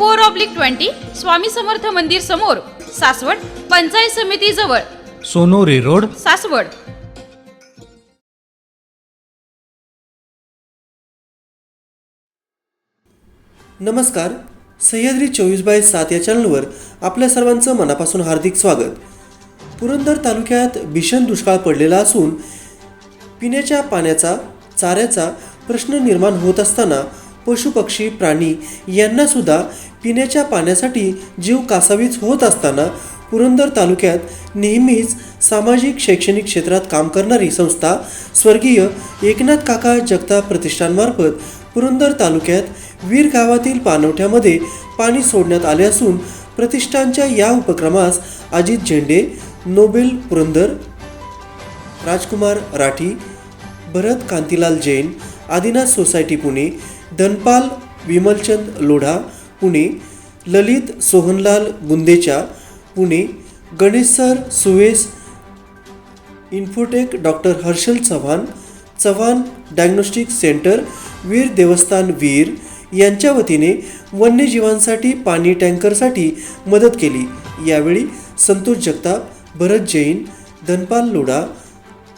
four oblique twenty Swami Samarth मंदिर समोर सासवड पंचायत समिती जवळ. सोनोरी रोड. सासवड. नमस्कार. सह्याद्री चोवीस बाय सात या चॅनलवर आपल्या सर्वांचं मनापासून हार्दिक स्वागत. पुरंदर तालुक्यात भीषण दुष्काळ पडलेला असून पिण्याच्या पाण्याचा चाऱ्याचा प्रश्न निर्माण होत असताना पशुपक्षी प्राणी यांनासुद्धा पिण्याच्या पाण्यासाठी जीव कासावीच होत असताना पुरंदर तालुक्यात नेहमीच सामाजिक शैक्षणिक क्षेत्रात काम करणारी संस्था स्वर्गीय एकनाथ काका जगताप प्रतिष्ठानमार्फत पुरंदर तालुक्यात वीर गावातील पाणवठ्यामध्ये पाणी सोडण्यात आले असून प्रतिष्ठानच्या या उपक्रमास Ajit Zende Nobel Purandar Rajkumar Rathi Bharat Kantilal Jain Adinath society Pune Dhanpal Vimalchand Lodha Pune Lalit Sohanlal Gundecha Pune Ganesh sir सुवेस Infotech doctor Harshal Chavan Chavan diagnostic centre Veer देवस्थान वीर यांच्या वतीने वन्यजीवांसाठी पाणी टँकरसाठी मदत केली. यावेळी संतोष जगताप भरत जैन धनपाल लोढा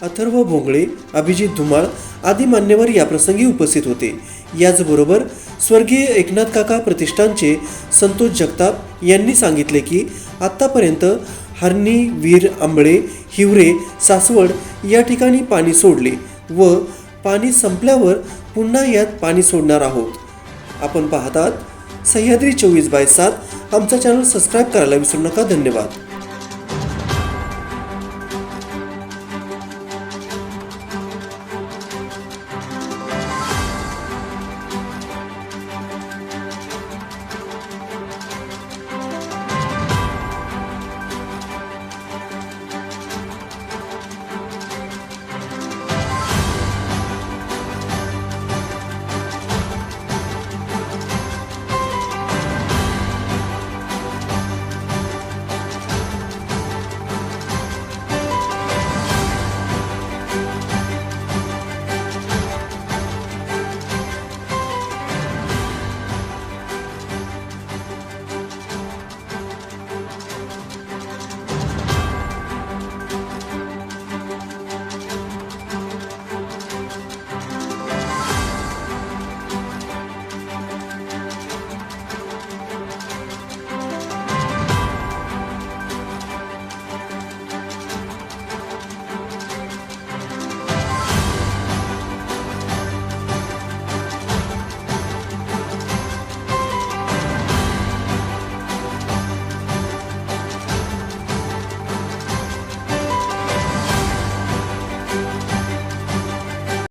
अथर्व भोंगळे अभिजित धुमाळ आदी मान्यवर याप्रसंगी उपस्थित होते. याचबरोबर स्वर्गीय एकनाथ काका प्रतिष्ठानचे संतोष जगताप यांनी सांगितले की आत्तापर्यंत हरणी वीर आंबळे हिवरे सासवड या ठिकाणी पाणी सोडले व पाणी संपल्यावर पुन्हा यात पाणी सोडणार आहोत. आपण पाहतात सह्याद्री चोवीस बाय सात आमचा चॅनल सबस्क्राईब करायला विसरू नका. धन्यवाद.